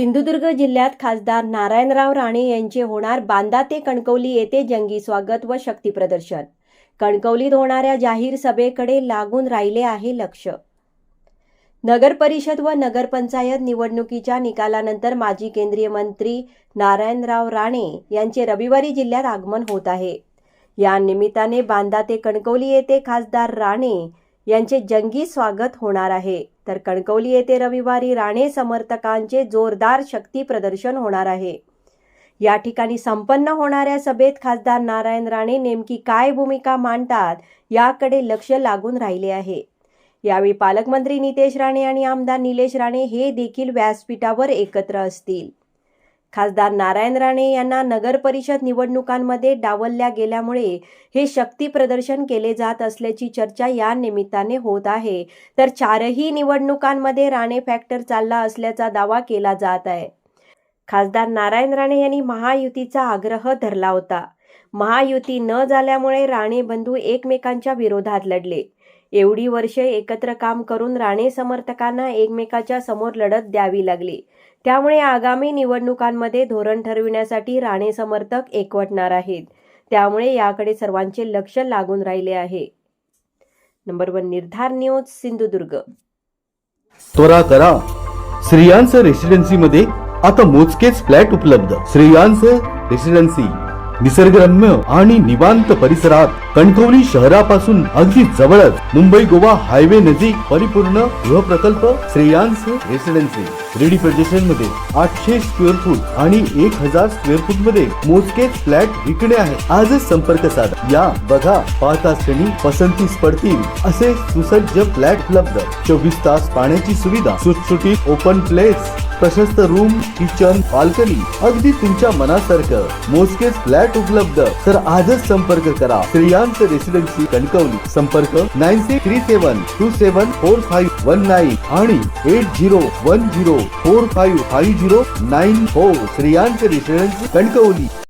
सिंधुदुर्ग जिल्ह्यात खासदार नारायणराव राणे यांचे होणार बांदा ते कणकवली येथे जंगी स्वागत व शक्ती प्रदर्शन. कणकवलीत होणाऱ्या जाहीर सभेकडे लागून राहिले आहे लक्ष. नगर परिषद व नगरपंचायत निवडणुकीच्या निकालानंतर माजी केंद्रीय मंत्री नारायणराव राणे यांचे रविवारी जिल्ह्यात आगमन होत आहे. या निमित्ताने बांदा ते कणकवली येथे खासदार राणे यांचे जंगी स्वागत होणार आहे. तर कणकवली येथे रविवारी राणे समर्थकांचे जोरदार शक्ती प्रदर्शन होणार आहे. या ठिकाणी संपन्न होणाऱ्या सभेत खासदार नारायण राणे नेमकी काय भूमिका मांडतात याकडे लक्ष लागून राहिले आहे. यावेळी पालकमंत्री नितेश राणे आणि आमदार निलेश राणे हे देखील व्यासपीठावर एकत्र असतील. खासदार नारायण राणे यांना नगर परिषद निवडणुकांमध्ये डावलल्या गेल्यामुळे हे शक्ती प्रदर्शन केले जात असल्याची चर्चा या निमित्ताने होत आहे. तर चारही निवडणुकांमध्ये राणे फॅक्टर चालला असल्याचा दावा केला जात आहे. खासदार नारायण राणे यांनी महायुतीचा आग्रह धरला होता. महायुती न झाल्यामुळे राणे बंधू एकमेकांच्या विरोधात लढले. एवढी वर्षे एकत्र काम करून राणे समर्थकांना एकमेकाच्या समोर लढत द्यावी लागली. त्यामुळे आगामी निवडणुकांमध्ये धोरण ठरविण्यासाठी राणे समर्थक एकवटणार आहेत. त्यामुळे याकडे सर्वांचे लक्ष लागून राहिले आहे. Number one Nirdhar news Sindhudurg. त्वरा करा. श्रेयांस रेसिडेन्सी मध्ये आता मोजकेच फ्लॅट उपलब्ध. श्रेयांस रेसिडेन्सी निसर्गरम्य आणि निवांत परिसरात कणकवली शहरापासून अगदी जवळच मुंबई गोवा हायवे नजीक परिपूर्ण गृहप्रकल्प श्रेयांस रेसिडेन्सी. रेडी प्रदेशनमध्ये आठशे स्क्वेअर फूट आणि एक हजार स्क्वेअर फूटमध्ये मोजकेच फ्लॅट विकणे आहे. आजच संपर्क साधा. या बघा पाहता क्षणी पसंतीस पडतील असे सुसज्ज फ्लॅट उपलब्ध. चोवीस तास पाण्याची सुविधा सुटसुटीत ओपन प्लेस प्रशस्त रूम किचन बाल्कनी अगदी तुमच्या मनासारखं. मोजकेच फ्लॅट उपलब्ध. तर आजच संपर्क करा. श्रेयांस रेसिडेन्सी कणकवली. संपर्क nine six three seven two seven four five one nine आणि eight zero one zero four five five zero nine four. Shreyans residency Kankavli.